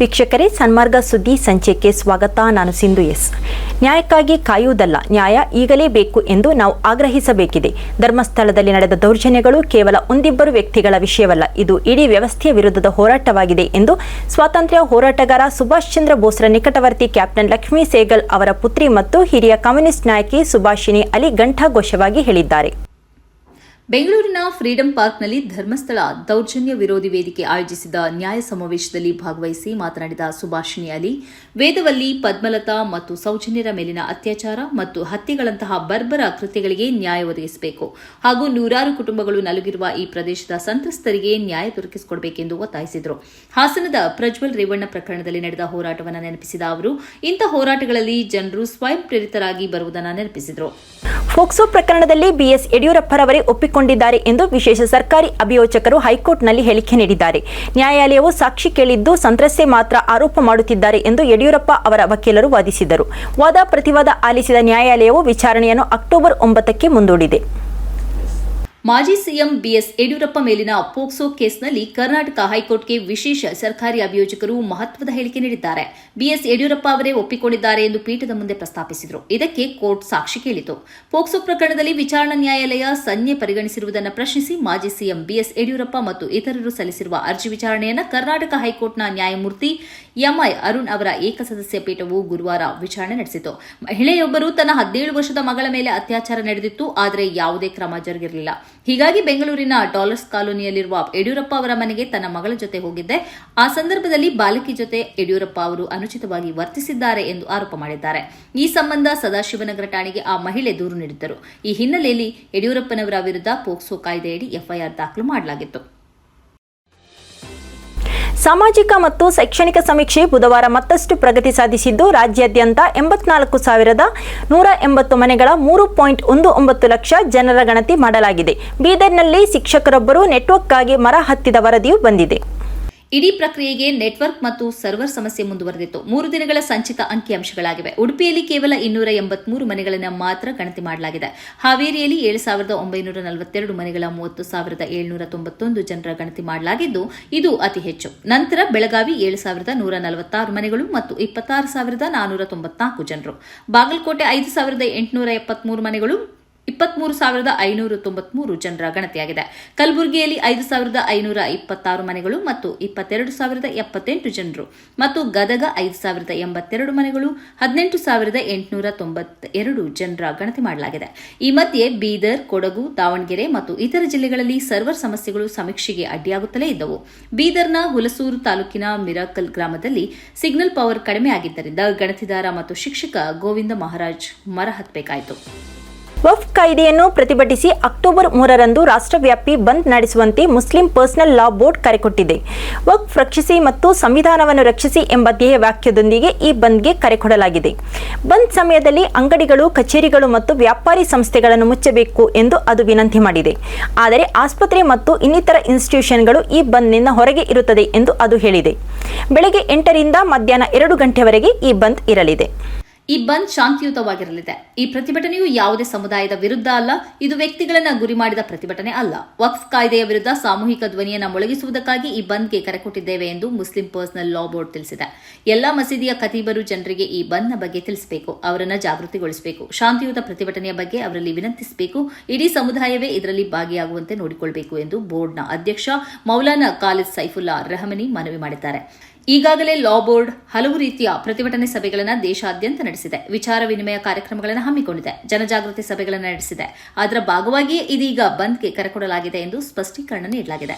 ವೀಕ್ಷಕರೇ, ಸನ್ಮಾರ್ಗ ಸುದ್ದಿ ಸಂಚಿಕೆ ಸ್ವಾಗತ. ನಾನು ಸಿಂಧು ಎಸ್. ನ್ಯಾಯಕ್ಕಾಗಿ ಕಾಯುವುದಲ್ಲ, ನ್ಯಾಯ ಈಗಲೇ ಬೇಕು ಎಂದು ನಾವು ಆಗ್ರಹಿಸಬೇಕಿದೆ. ಧರ್ಮಸ್ಥಳದಲ್ಲಿ ನಡೆದ ದೌರ್ಜನ್ಯಗಳು ಕೇವಲ ಒಂದಿಬ್ಬರು ವ್ಯಕ್ತಿಗಳ ವಿಷಯವಲ್ಲ, ಇದು ಇಡೀ ವ್ಯವಸ್ಥೆಯ ವಿರುದ್ಧದ ಹೋರಾಟವಾಗಿದೆ ಎಂದು ಸ್ವಾತಂತ್ರ್ಯ ಹೋರಾಟಗಾರ ಸುಭಾಷ್ ಚಂದ್ರ ಬೋಸ್ರ ನಿಕಟವರ್ತಿ ಕ್ಯಾಪ್ಟನ್ ಲಕ್ಷ್ಮೀ ಸೇಗಲ್ ಅವರ ಪುತ್ರಿ ಮತ್ತು ಹಿರಿಯ ಕಮ್ಯುನಿಸ್ಟ್ ನಾಯಕಿ ಸುಭಾಷಿನಿ ಅಲಿ ಘಂಟಾಘೋಷವಾಗಿ ಹೇಳಿದ್ದಾರೆ. ಬೆಂಗಳೂರಿನ ಫ್ರೀಡಂ ಪಾರ್ಕ್ನಲ್ಲಿ ಧರ್ಮಸ್ಥಳ ದೌರ್ಜನ್ಯ ವಿರೋಧಿ ವೇದಿಕೆ ಆಯೋಜಿಸಿದ ನ್ಯಾಯ ಸಮಾವೇಶದಲ್ಲಿ ಭಾಗವಹಿಸಿ ಮಾತನಾಡಿದ ಸುಭಾಷಿಣಿ ಅಲಿ, ವೇದವಲ್ಲಿ ಪದ್ಮಲತಾ ಮತ್ತು ಸೌಜನ್ಯರ ಮೇಲಿನ ಅತ್ಯಾಚಾರ ಮತ್ತು ಹತ್ಯೆಗಳಂತಹ ಬರ್ಬರ ಕೃತ್ಯಗಳಿಗೆ ನ್ಯಾಯ ಒದಗಿಸಬೇಕು ಹಾಗೂ ನೂರಾರು ಕುಟುಂಬಗಳು ನಲುಗಿರುವ ಈ ಪ್ರದೇಶದ ಸಂತ್ರಸ್ತರಿಗೆ ನ್ಯಾಯ ದೊರಕಿಸಿಕೊಡಬೇಕೆಂದು ಒತ್ತಾಯಿಸಿದರು. ಹಾಸನದ ಪ್ರಜ್ವಲ್ ರೇವಣ್ಣ ಪ್ರಕರಣದಲ್ಲಿ ನಡೆದ ಹೋರಾಟವನ್ನು ನೆನಪಿಸಿದ ಅವರು, ಇಂಥ ಹೋರಾಟಗಳಲ್ಲಿ ಜನರು ಸ್ವಯಂ ಪ್ರೇರಿತರಾಗಿ ಬರುವುದನ್ನು ನೆನಪಿಸಿದರು. ಫೋಕ್ಸೋ ಪ್ರಕರಣದಲ್ಲಿ ಬಿಎಸ್ ಯಡಿಯೂರಪ್ಪರವರೇ ಒಪ್ಪಿಕೊಂಡಿದ್ದಾರೆ ಎಂದು ವಿಶೇಷ ಸರ್ಕಾರಿ ಅಭಿಯೋಜಕರು ಹೈಕೋರ್ಟ್ನಲ್ಲಿ ಹೇಳಿಕೆ ನೀಡಿದ್ದಾರೆ. ನ್ಯಾಯಾಲಯವು ಸಾಕ್ಷಿ ಕೇಳಿದ್ದು ಸಂತ್ರಸ್ತೆ ಮಾತ್ರ ಆರೋಪ ಮಾಡುತ್ತಿದ್ದಾರೆ ಎಂದು ಯಡಿಯೂರಪ್ಪ ಅವರ ವಕೀಲರು ವಾದಿಸಿದರು. ವಾದ ಪ್ರತಿವಾದ ಆಲಿಸಿದ ನ್ಯಾಯಾಲಯವು ವಿಚಾರಣೆಯನ್ನು ಅಕ್ಟೋಬರ್ ಒಂಬತ್ತಕ್ಕೆ ಮುಂದೂಡಿದೆ. ಮಾಜಿ ಸಿಎಂ ಬಿಎಸ್ ಯಡಿಯೂರಪ್ಪ ಮೇಲಿನ ಪೋಕ್ಸೋ ಕೇಸ್ನಲ್ಲಿ ಕರ್ನಾಟಕ ಹೈಕೋರ್ಟ್ಗೆ ವಿಶೇಷ ಸರ್ಕಾರಿ ಅಭಿಯೋಜಕರು ಮಹತ್ವದ ಹೇಳಿಕೆ ನೀಡಿದ್ದಾರೆ. ಬಿಎಸ್ ಯಡಿಯೂರಪ್ಪ ಅವರೇ ಒಪ್ಪಿಕೊಂಡಿದ್ದಾರೆ ಎಂದು ಪೀಠದ ಮುಂದೆ ಪ್ರಸ್ತಾಪಿಸಿದರು. ಇದಕ್ಕೆ ಕೋರ್ಟ್ ಸಾಕ್ಷಿ ಕೇಳಿತು. ಪೋಕ್ಸೋ ಪ್ರಕರಣದಲ್ಲಿ ವಿಚಾರಣಾ ನ್ಯಾಯಾಲಯ ಸಂಜೆ ಪರಿಗಣಿಸಿರುವುದನ್ನು ಪ್ರಶ್ನಿಸಿ ಮಾಜಿ ಸಿಎಂ ಬಿಎಸ್ ಯಡಿಯೂರಪ್ಪ ಮತ್ತು ಇತರರು ಸಲ್ಲಿಸಿರುವ ಅರ್ಜಿ ವಿಚಾರಣೆಯನ್ನು ಕರ್ನಾಟಕ ಹೈಕೋರ್ಟ್ನ ನ್ಯಾಯಮೂರ್ತಿ ಎಂಐ ಅರುಣ್ ಅವರ ಏಕಸದಸ್ಯ ಪೀಠವು ಗುರುವಾರ ವಿಚಾರಣೆ ನಡೆಸಿತು. ಮಹಿಳೆಯೊಬ್ಬರು ತನ್ನ ಹದಿನೇಳು ವರ್ಷದ ಮಗಳ ಮೇಲೆ ಅತ್ಯಾಚಾರ ನಡೆದಿತ್ತು. ಆದರೆ ಯಾವುದೇ ಕ್ರಮ ಜರುಗಿರಲಿಲ್ಲ. ಹೀಗಾಗಿ ಬೆಂಗಳೂರಿನ ಡಾಲರ್ಸ್ ಕಾಲೋನಿಯಲ್ಲಿರುವ ಯಡಿಯೂರಪ್ಪ ಅವರ ಮನೆಗೆ ತನ್ನ ಮಗಳ ಜೊತೆ ಹೋಗಿದ್ದೆ. ಆ ಸಂದರ್ಭದಲ್ಲಿ ಬಾಲಕಿ ಜೊತೆ ಯಡಿಯೂರಪ್ಪ ಅವರು ಅನುಚಿತವಾಗಿ ವರ್ತಿಸಿದ್ದಾರೆ ಎಂದು ಆರೋಪ ಮಾಡಿದ್ದಾರೆ. ಈ ಸಂಬಂಧ ಸದಾಶಿವನಗರ ಠಾಣೆಗೆ ಆ ಮಹಿಳೆ ದೂರು ನೀಡಿದ್ದರು. ಈ ಹಿನ್ನೆಲೆಯಲ್ಲಿ ಯಡಿಯೂರಪ್ಪನವರ ವಿರುದ್ಧ ಪೋಕ್ಸೋ ಕಾಯ್ದೆಯಡಿ ಎಫ್ಐಆರ್ ದಾಖಲು ಮಾಡಲಾಗಿತ್ತು. ಸಾಮಾಜಿಕ ಮತ್ತು ಶೈಕ್ಷಣಿಕ ಸಮೀಕ್ಷೆ ಬುಧವಾರ ಮತ್ತಷ್ಟು ಪ್ರಗತಿ ಸಾಧಿಸಿದ್ದು, ರಾಜ್ಯಾದ್ಯಂತ ಎಂಬತ್ನಾಲ್ಕು ಸಾವಿರದ ನೂರ ಎಂಬತ್ತು ಮನೆಗಳ ಮೂರು ಪಾಯಿಂಟ್ ಒಂದು ಒಂಬತ್ತು ಲಕ್ಷ ಜನರ ಗಣತಿ ಮಾಡಲಾಗಿದೆ. ಬೀದರ್ನಲ್ಲಿ ಶಿಕ್ಷಕರೊಬ್ಬರು ನೆಟ್ವರ್ಕ್ಗಾಗಿ ಮರ ಹತ್ತಿದ ವರದಿಯೂ ಬಂದಿದೆ. ಇಡೀ ಪ್ರಕ್ರಿಯೆಗೆ ನೆಟ್ವರ್ಕ್ ಮತ್ತು ಸರ್ವರ್ ಸಮಸ್ಯೆ ಮುಂದುವರೆದಿತ್ತು. ಮೂರು ದಿನಗಳ ಸಂಚಿತ ಅಂಕಿಅಂಶಗಳಾಗಿವೆ ಉಡುಪಿಯಲ್ಲಿ ಕೇವಲ ಇನ್ನೂರ ಎಂಬತ್ಮೂರು ಮನೆಗಳನ್ನು ಮಾತ್ರ ಗಣತಿ ಮಾಡಲಾಗಿದೆ. ಹಾವೇರಿಯಲ್ಲಿ ಏಳು ಸಾವಿರದ ಒಂಬೈನೂರ ನಲವತ್ತೆರಡು ಮನೆಗಳ ಮೂವತ್ತು ಸಾವಿರದ ಏಳುನೂರ ತೊಂಬತ್ತೊಂದು ಜನರ ಗಣತಿ ಮಾಡಲಾಗಿದ್ದು, ಇದು ಅತಿ ಹೆಚ್ಚು. ನಂತರ ಬೆಳಗಾವಿ ಏಳು ಸಾವಿರದ ನೂರ ನಲವತ್ತಾರು ಮನೆಗಳು ಮತ್ತು ಇಪ್ಪತ್ತಾರು ಸಾವಿರದ ನಾನೂರ ತೊಂಬತ್ನಾಲ್ಕು ಜನರು. ಬಾಗಲಕೋಟೆ ಐದು ಸಾವಿರದ ಎಂಟುನೂರ ಎಪ್ಪತ್ಮೂರು ಮನೆಗಳು ಇಪ್ಪತ್ಮೂರು ಸಾವಿರದ ಐನೂರ ತೊಂಬತ್ಮೂರು ಜನರ ಗಣತಿಯಾಗಿದೆ. ಕಲಬುರಗಿಯಲ್ಲಿ ಐದು ಸಾವಿರದ ಐನೂರ ಇಪ್ಪತ್ತಾರು ಮನೆಗಳು ಮತ್ತು ಇಪ್ಪತ್ತೆರಡು ಸಾವಿರದ ಎಪ್ಪತ್ತೆಂಟು ಜನರು. ಮತ್ತು ಗದಗ ಐದು ಸಾವಿರದ ಎಂಬತ್ತೆರಡು ಮನೆಗಳು, ಹದಿನೆಂಟು ಸಾವಿರದ ಎಂಟುನೂರ ತೊಂಬತ್ತೆರಡು ಜನರ ಗಣತಿ ಮಾಡಲಾಗಿದೆ. ಈ ಮಧ್ಯೆ ಬೀದರ್, ಕೊಡಗು, ದಾವಣಗೆರೆ ಮತ್ತು ಇತರ ಜಿಲ್ಲೆಗಳಲ್ಲಿ ಸರ್ವರ್ ಸಮಸ್ಯೆಗಳು ಸಮೀಕ್ಷೆಗೆ ಅಡ್ಡಿಯಾಗುತ್ತಲೇ ಇದ್ದವು. ಬೀದರ್ನ ಹುಲಸೂರು ತಾಲೂಕಿನ ಮಿರಾಕಲ್ ಗ್ರಾಮದಲ್ಲಿ ಸಿಗ್ನಲ್ ಪವರ್ ಕಡಿಮೆ ಆಗಿದ್ದರಿಂದ ಗಣತಿದಾರ ಮತ್ತು ಶಿಕ್ಷಕ ಗೋವಿಂದ ಮಹಾರಾಜ್ ಮರ ಹತ್ತಬೇಕಾಯಿತು ವಫ್ ಕಾಯ್ದೆಯನ್ನು ಪ್ರತಿಭಟಿಸಿ ಅಕ್ಟೋಬರ್ ಮೂರರಂದು ರಾಷ್ಟ್ರವ್ಯಾಪಿ ಬಂದ್ ನಡೆಸುವಂತೆ ಮುಸ್ಲಿಂ ಪರ್ಸನಲ್ ಲಾ ಬೋರ್ಡ್ ಕರೆ ಕೊಟ್ಟಿದೆ. ವಕ್ಫ್ ರಕ್ಷಿಸಿ ಮತ್ತು ಸಂವಿಧಾನವನ್ನು ರಕ್ಷಿಸಿ ಎಂಬ ಧ್ಯೇಯ ವಾಕ್ಯದೊಂದಿಗೆ ಈ ಬಂದ್ಗೆ ಕರೆ ಕೊಡಲಾಗಿದೆ. ಬಂದ್ ಸಮಯದಲ್ಲಿ ಅಂಗಡಿಗಳು, ಕಚೇರಿಗಳು ಮತ್ತು ವ್ಯಾಪಾರಿ ಸಂಸ್ಥೆಗಳನ್ನು ಮುಚ್ಚಬೇಕು ಎಂದು ಅದು ವಿನಂತಿ ಮಾಡಿದೆ. ಆದರೆ ಆಸ್ಪತ್ರೆ ಮತ್ತು ಇನ್ನಿತರ ಇನ್ಸ್ಟಿಟ್ಯೂಷನ್ಗಳು ಈ ಬಂದ್ನಿಂದ ಹೊರಗೆ ಇರುತ್ತದೆ ಎಂದು ಅದು ಹೇಳಿದೆ. ಬೆಳಗ್ಗೆ ಎಂಟರಿಂದ ಮಧ್ಯಾಹ್ನ ಎರಡು ಗಂಟೆವರೆಗೆ ಈ ಬಂದ್ ಇರಲಿದೆ. ಈ ಬಂದ್ ಶಾಂತಿಯುತವಾಗಿರಲಿದೆ. ಈ ಪ್ರತಿಭಟನೆಯು ಯಾವುದೇ ಸಮುದಾಯದ ವಿರುದ್ಧ ಅಲ್ಲ, ಇದು ವ್ಯಕ್ತಿಗಳನ್ನ ಗುರಿ ಮಾಡಿದ ಪ್ರತಿಭಟನೆ ಅಲ್ಲ. ವಕ್ಫ್ ಕಾಯ್ದೆಯ ವಿರುದ್ಧ ಸಾಮೂಹಿಕ ಧ್ವನಿಯನ್ನ ಮೊಳಗಿಸುವುದಕ್ಕಾಗಿ ಈ ಬಂದ್ಗೆ ಕರೆ ಕೊಟ್ಟಿದ್ದೇವೆ ಎಂದು ಮುಸ್ಲಿಂ ಪರ್ಸನಲ್ ಲಾ ಬೋರ್ಡ್ ತಿಳಿಸಿದೆ. ಎಲ್ಲಾ ಮಸೀದಿಯ ಖತೀಬರು ಜನರಿಗೆ ಈ ಬಂದ್ನ ಬಗ್ಗೆ ತಿಳಿಸಬೇಕು, ಅವರನ್ನ ಜಾಗೃತಿಗೊಳಿಸಬೇಕು, ಶಾಂತಿಯುತ ಪ್ರತಿಭಟನೆಯ ಬಗ್ಗೆ ಅವರಲ್ಲಿ ವಿನಂತಿಸಬೇಕು, ಇಡೀ ಸಮುದಾಯವೇ ಇದರಲ್ಲಿ ಭಾಗಿಯಾಗುವಂತೆ ನೋಡಿಕೊಳ್ಳಬೇಕು ಎಂದು ಬೋರ್ಡ್ನ ಅಧ್ಯಕ್ಷ ಮೌಲಾನಾ ಖಾಲಿದ್ ಸೈಫುಲ್ಲಾ ರೆಹಮನಿ ಮನವಿ ಮಾಡಿದ್ದಾರೆ. ಈಗಾಗಲೇ ಲಾ ಬೋರ್ಡ್ ಹಲವು ರೀತಿಯ ಪ್ರತಿಭಟನೆ ಸಭೆಗಳನ್ನು ದೇಶಾದ್ಯಂತ ನಡೆಸಿದೆ. ವಿಚಾರ ವಿನಿಮಯ ಕಾರ್ಯಕ್ರಮಗಳನ್ನು ಹಮ್ಮಿಕೊಂಡಿದೆ. ಜನಜಾಗೃತಿ ಸಭೆಗಳನ್ನು ನಡೆಸಿದೆ. ಅದರ ಭಾಗವಾಗಿಯೇ ಇದೀಗ ಬಂದ್ಗೆ ಕರೆಕೊಡಲಾಗಿದೆ ಎಂದು ಸ್ಪಷ್ಟೀಕರಣ ನೀಡಲಾಗಿದೆ.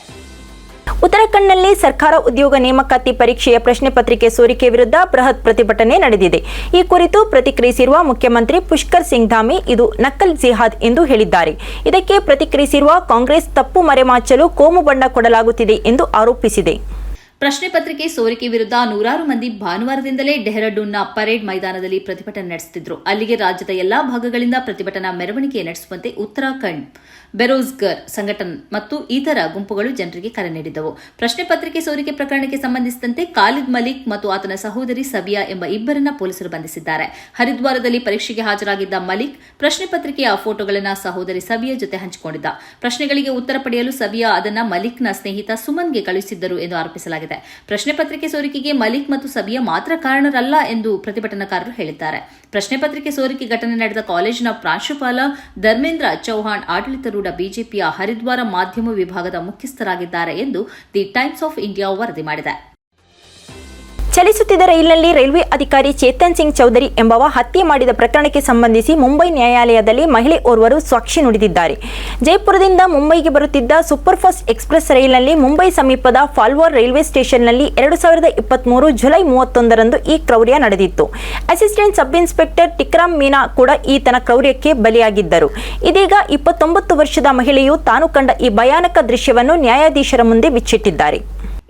ಉತ್ತರಾಖಂಡ್ನಲ್ಲಿ ಸರ್ಕಾರ ಉದ್ಯೋಗ ನೇಮಕಾತಿ ಪರೀಕ್ಷೆಯ ಪ್ರಶ್ನೆ ಪತ್ರಿಕೆ ಸೋರಿಕೆ ವಿರುದ್ಧ ಬೃಹತ್ ಪ್ರತಿಭಟನೆ ನಡೆದಿದೆ. ಈ ಕುರಿತು ಪ್ರತಿಕ್ರಿಯಿಸಿರುವ ಮುಖ್ಯಮಂತ್ರಿ ಪುಷ್ಕರ್ ಸಿಂಗ್ ಧಾಮಿ ಇದು ನಕಲ್ ಜಿಹಾದ್ ಎಂದು ಹೇಳಿದ್ದಾರೆ. ಇದಕ್ಕೆ ಪ್ರತಿಕ್ರಿಯಿಸಿರುವ ಕಾಂಗ್ರೆಸ್ ತಪ್ಪು ಮರೆಮಾಚಲು ಕೋಮು ಬಣ್ಣ ಕೊಡಲಾಗುತ್ತಿದೆ ಎಂದು ಆರೋಪಿಸಿದೆ. ಪ್ರಶ್ನೆ ಪತ್ರಿಕೆ ಸೋರಿಕೆ ವಿರುದ್ಧ ನೂರಾರು ಮಂದಿ ಭಾನುವಾರದಿಂದಲೇ ಡೆಹ್ರಾಡೂನ್ನ ಪರೇಡ್ ಮೈದಾನದಲ್ಲಿ ಪ್ರತಿಭಟನೆ ನಡೆಸುತ್ತಿದ್ದರು ಅಲ್ಲಿಗೆ ರಾಜ್ಯದ ಎಲ್ಲಾ ಭಾಗಗಳಿಂದ ಪ್ರತಿಭಟನಾ ಮೆರವಣಿಗೆ ನಡೆಸುವಂತೆ ಉತ್ತರಾಖಂಡ್ ಬೆರೋಜ್ಗರ್ ಸಂಘಟನ್ ಮತ್ತು ಇತರ ಗುಂಪುಗಳು ಜನರಿಗೆ ಕರೆ ನೀಡಿದ್ದವು. ಪ್ರಶ್ನೆ ಪತ್ರಿಕೆ ಸೋರಿಕೆ ಪ್ರಕರಣಕ್ಕೆ ಸಂಬಂಧಿಸಿದಂತೆ ಖಾಲಿದ್ ಮಲಿಕ್ ಮತ್ತು ಆತನ ಸಹೋದರಿ ಸಬಿಯಾ ಎಂಬ ಇಬ್ಬರನ್ನ ಪೊಲೀಸರು ಬಂಧಿಸಿದ್ದಾರೆ. ಹರಿದ್ವಾರದಲ್ಲಿ ಪರೀಕ್ಷೆಗೆ ಹಾಜರಾಗಿದ್ದ ಮಲಿಕ್ ಪ್ರಶ್ನೆ ಪತ್ರಿಕೆಯ ಫೋಟೋಗಳನ್ನು ಸಹೋದರಿ ಸಬಿಯಾ ಜೊತೆ ಹಂಚಿಕೊಂಡಿದ್ದ. ಪ್ರಶ್ನೆಗಳಿಗೆ ಉತ್ತರ ಪಡೆಯಲು ಸಬಿಯಾ ಅದನ್ನ ಮಲಿಕ್ನ ಸ್ನೇಹಿತ ಸುಮನ್ಗೆ ಕಳುಹಿಸಿದ್ದರು ಎಂದು ಆರೋಪಿಸಲಾಗಿದೆ. ಪ್ರಶ್ನೆ ಪತ್ರಿಕೆ ಸೋರಿಕೆಗೆ ಮಲಿಕ್ ಮತ್ತು ಸಬಿಯಾ ಮಾತ್ರ ಕಾರಣರಲ್ಲ ಎಂದು ಪ್ರತಿಭಟನಾಕಾರರು ಹೇಳಿದ್ದಾರೆ. ಪ್ರಶ್ನೆ ಪತ್ರಿಕೆ ಸೋರಿಕೆ ಘಟನೆ ನಡೆದ ಕಾಲೇಜಿನ ಪ್ರಾಂಶುಪಾಲ ಧರ್ಮೇಂದ್ರ ಚೌಹಾಣ್ ಆಡಳಿತಾರೂಢ ಬಿಜೆಪಿಯ ಹರಿದ್ವಾರ ಮಾಧ್ಯಮ ವಿಭಾಗದ ಮುಖ್ಯಸ್ಥರಾಗಿದ್ದಾರೆ ಎಂದು ದಿ ಟೈಮ್ಸ್ ಆಫ್ ಇಂಡಿಯಾ ವರದಿ ಮಾಡಿದೆ. ಚಲಿಸುತ್ತಿದ್ದ ರೈಲಿನಲ್ಲಿ ರೈಲ್ವೆ ಅಧಿಕಾರಿ ಚೇತನ್ ಸಿಂಗ್ ಚೌಧರಿ ಎಂಬವ ಹತ್ಯೆ ಮಾಡಿದ ಪ್ರಕರಣಕ್ಕೆ ಸಂಬಂಧಿಸಿ ಮುಂಬೈ ನ್ಯಾಯಾಲಯದಲ್ಲಿ ಮಹಿಳೆ ಓರ್ವರು ಸಾಕ್ಷಿ ನುಡಿದಿದ್ದಾರೆ. ಜೈಪುರದಿಂದ ಮುಂಬೈಗೆ ಬರುತ್ತಿದ್ದ ಸೂಪರ್ ಫಾಸ್ಟ್ ಎಕ್ಸ್ಪ್ರೆಸ್ ರೈಲಿನಲ್ಲಿ ಮುಂಬೈ ಸಮೀಪದ ಫಾಲ್ವಾರ್ ರೈಲ್ವೆ ಸ್ಟೇಷನ್ನಲ್ಲಿ ಎರಡು ಸಾವಿರದ ಇಪ್ಪತ್ಮೂರು ಜುಲೈ ಮೂವತ್ತೊಂದರಂದು ಈ ಕ್ರೌರ್ಯ ನಡೆದಿತ್ತು. Assistant sub inspector Tikram Meena ಕೂಡ ಈತನ ಕ್ರೌರ್ಯಕ್ಕೆ ಬಲಿಯಾಗಿದ್ದರು. ಇದೀಗ ಇಪ್ಪತ್ತೊಂಬತ್ತು ವರ್ಷದ ಮಹಿಳೆಯು ತಾನು ಕಂಡ ಈ ಭಯಾನಕ ದೃಶ್ಯವನ್ನು ನ್ಯಾಯಾಧೀಶರ ಮುಂದೆ ಬಿಚ್ಚಿಟ್ಟಿದ್ದಾರೆ.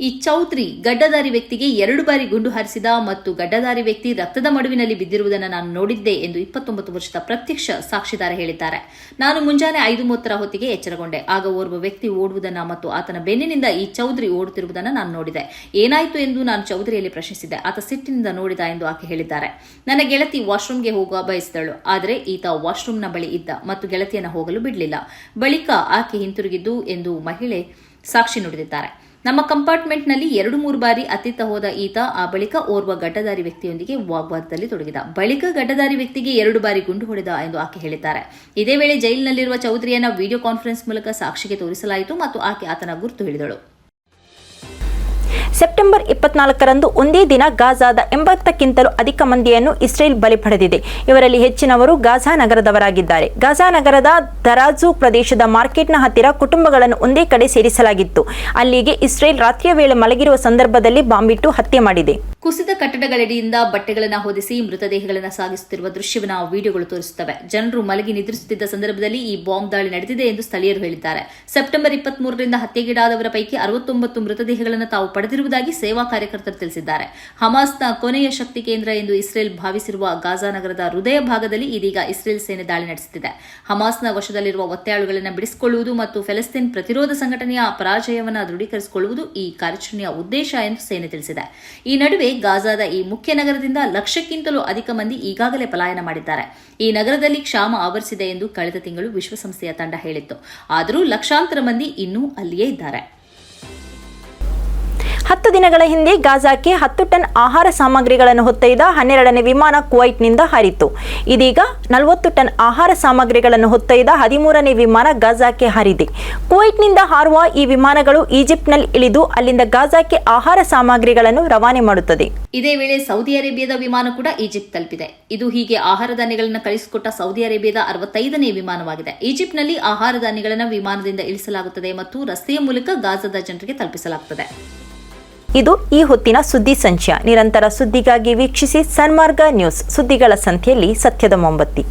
ಈ ಚೌಧರಿ ಗಡ್ಡಧಾರಿ ವ್ಯಕ್ತಿಗೆ ಎರಡು ಬಾರಿ ಗುಂಡು ಹಾರಿಸಿದ ಮತ್ತು ಗಡ್ಡಧಾರಿ ವ್ಯಕ್ತಿ ರಕ್ತದ ಮಡುವಿನಲ್ಲಿ ಬಿದ್ದಿರುವುದನ್ನು ನಾನು ನೋಡಿದ್ದೆ ಎಂದು ಇಪ್ಪತ್ತೊಂಬತ್ತು ವರ್ಷದ ಪ್ರತ್ಯಕ್ಷ ಸಾಕ್ಷಿದಾರ ಹೇಳಿದ್ದಾರೆ. ನಾನು ಮುಂಜಾನೆ ಐದು ಮೂವತ್ತರ ಹೊತ್ತಿಗೆ ಎಚ್ಚರಗೊಂಡೆ. ಆಗ ಓರ್ವ ವ್ಯಕ್ತಿ ಓಡುವುದನ್ನು ಮತ್ತು ಆತನ ಬೆನ್ನಿನಿಂದ ಈ ಚೌಧರಿ ಓಡುತ್ತಿರುವುದನ್ನು ನಾನು ನೋಡಿದೆ. ಏನಾಯಿತು ಎಂದು ನಾನು ಚೌಧರಿಯಲ್ಲಿ ಪ್ರಶ್ನಿಸಿದ್ದೆ. ಆತ ಸಿಟ್ಟಿನಿಂದ ನೋಡಿದ ಎಂದು ಆಕೆ ಹೇಳಿದ್ದಾರೆ. ನನ್ನ ಗೆಳತಿ ವಾಶ್ರೂಮ್ಗೆ ಹೋಗುವ ಬಯಸಿದಳು. ಆದರೆ ಈತ ವಾಶ್ರೂಮ್ನ ಬಳಿ ಇದ್ದ ಮತ್ತು ಗೆಳತಿಯನ್ನು ಹೋಗಲು ಬಿಡಲಿಲ್ಲ. ಬಳಿಕ ಆಕೆ ಹಿಂತಿರುಗಿದ್ದು ಎಂದು ಮಹಿಳೆ ಸಾಕ್ಷಿ ನುಡಿದಿದ್ದಾರೆ. ನಮ್ಮ ಕಂಪಾರ್ಟ್ಮೆಂಟ್ನಲ್ಲಿ ಎರಡು ಮೂರು ಬಾರಿ ಅತ್ತಿತ್ತ ಹೋದ ಈತ ಆ ಬಳಿಕ ಓರ್ವ ಗಡ್ಡಧಾರಿ ವ್ಯಕ್ತಿಯೊಂದಿಗೆ ವಾಗ್ವಾದದಲ್ಲಿ ತೊಡಗಿದ. ಬಳಿಕ ಗಡ್ಡಧಾರಿ ವ್ಯಕ್ತಿಗೆ ಎರಡು ಬಾರಿ ಗುಂಡು ಹೊಡೆದ ಎಂದು ಆಕೆ ಹೇಳಿದ್ದಾರೆ. ಇದೇ ವೇಳೆ ಜೈಲಿನಲ್ಲಿರುವ ಚೌಧರಿಯನ್ನ ವಿಡಿಯೋ ಕಾನ್ಫರೆನ್ಸ್ ಮೂಲಕ ಸಾಕ್ಷಿಗೆ ತೋರಿಸಲಾಯಿತು ಮತ್ತು ಆಕೆ ಆತನ ಗುರುತು ಹೇಳಿದಳು. ಸೆಪ್ಟೆಂಬರ್ ಇಪ್ಪತ್ನಾಲ್ಕರಂದು ಒಂದೇ ದಿನ ಗಾಜಾದ ಎಂಬತ್ತಕ್ಕಿಂತಲೂ ಅಧಿಕ ಮಂದಿಯನ್ನು ಇಸ್ರೇಲ್ ಬಲಿ ಪಡೆದಿದೆ. ಇವರಲ್ಲಿ ಹೆಚ್ಚಿನವರು ಗಾಜಾ ನಗರದವರಾಗಿದ್ದಾರೆ. ಗಾಜಾ ನಗರದ ದರಾಜು ಪ್ರದೇಶದ ಮಾರ್ಕೆಟ್ನ ಹತ್ತಿರ ಕುಟುಂಬಗಳನ್ನು ಒಂದೇ ಕಡೆ ಸೇರಿಸಲಾಗಿತ್ತು. ಅಲ್ಲಿಗೆ ಇಸ್ರೇಲ್ ರಾತ್ರಿಯ ವೇಳೆ ಮಲಗಿರುವ ಸಂದರ್ಭದಲ್ಲಿ ಬಾಂಬಿಟ್ಟು ಹತ್ಯೆ ಮಾಡಿದೆ. ಕುಸಿದ ಕಟ್ಟಡಗಳಡಿಯಿಂದ ಬಟ್ಟೆಗಳನ್ನು ಹೊದಿಸಿ ಮೃತದೇಹಗಳನ್ನು ಸಾಗಿಸುತ್ತಿರುವ ದೃಶ್ಯವನ್ನು ವಿಡಿಯೋಗಳು ತೋರಿಸುತ್ತವೆ. ಜನರು ಮಲಗಿ ನಿದ್ರಿಸುತ್ತಿದ್ದ ಸಂದರ್ಭದಲ್ಲಿ ಈ ಬಾಂಬ್ ದಾಳಿ ನಡೆದಿದೆ ಎಂದು ಸ್ಥಳೀಯರು ಹೇಳಿದ್ದಾರೆ. ಸೆಪ್ಟೆಂಬರ್ ಇಪ್ಪತ್ಮೂರರಿಂದ ಹತ್ಯೆಗೀಡಾದವರ ಪೈಕಿ ಅರವತ್ತೊಂಬತ್ತು ಮೃತದೇಹಗಳನ್ನು ತಾವು ಪಡೆದಿರುವುದಾಗಿ ಸೇವಾ ಕಾರ್ಯಕರ್ತರು ತಿಳಿಸಿದ್ದಾರೆ. ಹಮಾಸ್ನ ಕೊನೆಯ ಶಕ್ತಿ ಕೇಂದ್ರ ಎಂದು ಇಸ್ರೇಲ್ ಭಾವಿಸಿರುವ ಗಾಜಾ ನಗರದ ಹೃದಯ ಭಾಗದಲ್ಲಿ ಇದೀಗ ಇಸ್ರೇಲ್ ಸೇನೆ ದಾಳಿ ನಡೆಸುತ್ತಿದೆ. ಹಮಾಸ್ನ ವಶದಲ್ಲಿರುವ ಒತ್ತೆಯಾಳುಗಳನ್ನು ಬಿಡಿಸಿಕೊಳ್ಳುವುದು ಮತ್ತು ಫೆಲಸ್ತೀನ್ ಪ್ರತಿರೋಧ ಸಂಘಟನೆಯ ಪರಾಜಯವನ್ನು ದೃಢೀಕರಿಸಿಕೊಳ್ಳುವುದು ಈ ಕಾರ್ಯಾಚರಣೆಯ ಉದ್ದೇಶ ಎಂದು ಸೇನೆ ತಿಳಿಸಿದೆ. ಈ ನಡುವೆ ಗಾಜಾದ ಈ ಮುಖ್ಯ ನಗರದಿಂದ ಲಕ್ಷಕ್ಕಿಂತಲೂ ಅಧಿಕ ಮಂದಿ ಈಗಾಗಲೇ ಪಲಾಯನ ಮಾಡಿದ್ದಾರೆ. ಈ ನಗರದಲ್ಲಿ ಕ್ಷಾಮ ಆವರಿಸಿದೆ ಎಂದು ಕಳೆದ ತಿಂಗಳು ವಿಶ್ವಸಂಸ್ಥೆಯ ತಂಡ ಹೇಳಿತ್ತು. ಆದರೂ ಲಕ್ಷಾಂತರ ಮಂದಿ ಇನ್ನೂ ಅಲ್ಲಿಯೇ ಇದ್ದಾರೆ. ಹತ್ತು ದಿನಗಳ ಹಿಂದೆ ಗಾಜಾಕ್ಕೆ ಹತ್ತು ಟನ್ ಆಹಾರ ಸಾಮಗ್ರಿಗಳನ್ನು ಹೊತ್ತೊಯ್ದ ಹನ್ನೆರಡನೇ ವಿಮಾನ ಕುವೈಟ್ನಿಂದ ಹಾರಿತು ಇದೀಗ ನಲವತ್ತು ಟನ್ ಆಹಾರ ಸಾಮಗ್ರಿಗಳನ್ನು ಹೊತ್ತೊಯ್ದ ಹದಿಮೂರನೇ ವಿಮಾನ ಗಾಜಾಕ್ಕೆ ಹಾರಿದೆ. ಕುವೈಟ್ನಿಂದ ಹಾರುವ ಈ ವಿಮಾನಗಳು ಈಜಿಪ್ಟ್ನಲ್ಲಿ ಇಳಿದು ಅಲ್ಲಿಂದ ಗಾಜಾಕ್ಕೆ ಆಹಾರ ಸಾಮಗ್ರಿಗಳನ್ನು ರವಾನೆ ಮಾಡುತ್ತದೆ. ಇದೇ ವೇಳೆ ಸೌದಿ ಅರೇಬಿಯಾದ ವಿಮಾನ ಕೂಡ ಈಜಿಪ್ಟ್ ತಲುಪಿದೆ. ಇದು ಹೀಗೆ ಆಹಾರ ಧಾನ್ಯಗಳನ್ನು ಕಳಿಸಿಕೊಟ್ಟ ಸೌದಿ ಅರೇಬಿಯಾದ ಅರವತ್ತೈದನೇ ವಿಮಾನವಾಗಿದೆ. ಈಜಿಪ್ಟ್ನಲ್ಲಿ ಆಹಾರ ಧಾನ್ಯಗಳನ್ನು ವಿಮಾನದಿಂದ ಇಳಿಸಲಾಗುತ್ತದೆ ಮತ್ತು ರಸ್ತೆಯ ಮೂಲಕ ಗಾಜಾದ ಜನರಿಗೆ ತಲುಪಿಸಲಾಗುತ್ತದೆ. ಇದು ಈ ಹೊತ್ತಿನ ಸುದ್ದಿ ಸಂಚಯ. ನಿರಂತರ ಸುದ್ದಿಗಾಗಿ ವೀಕ್ಷಿಸಿ ಸನ್ಮಾರ್ಗ ನ್ಯೂಸ್ ಸುದ್ದಿಗಳ ಸಂಖ್ಯೆಯಲ್ಲಿ ಸತ್ಯದ ಮೊಂಬತ್ತಿ.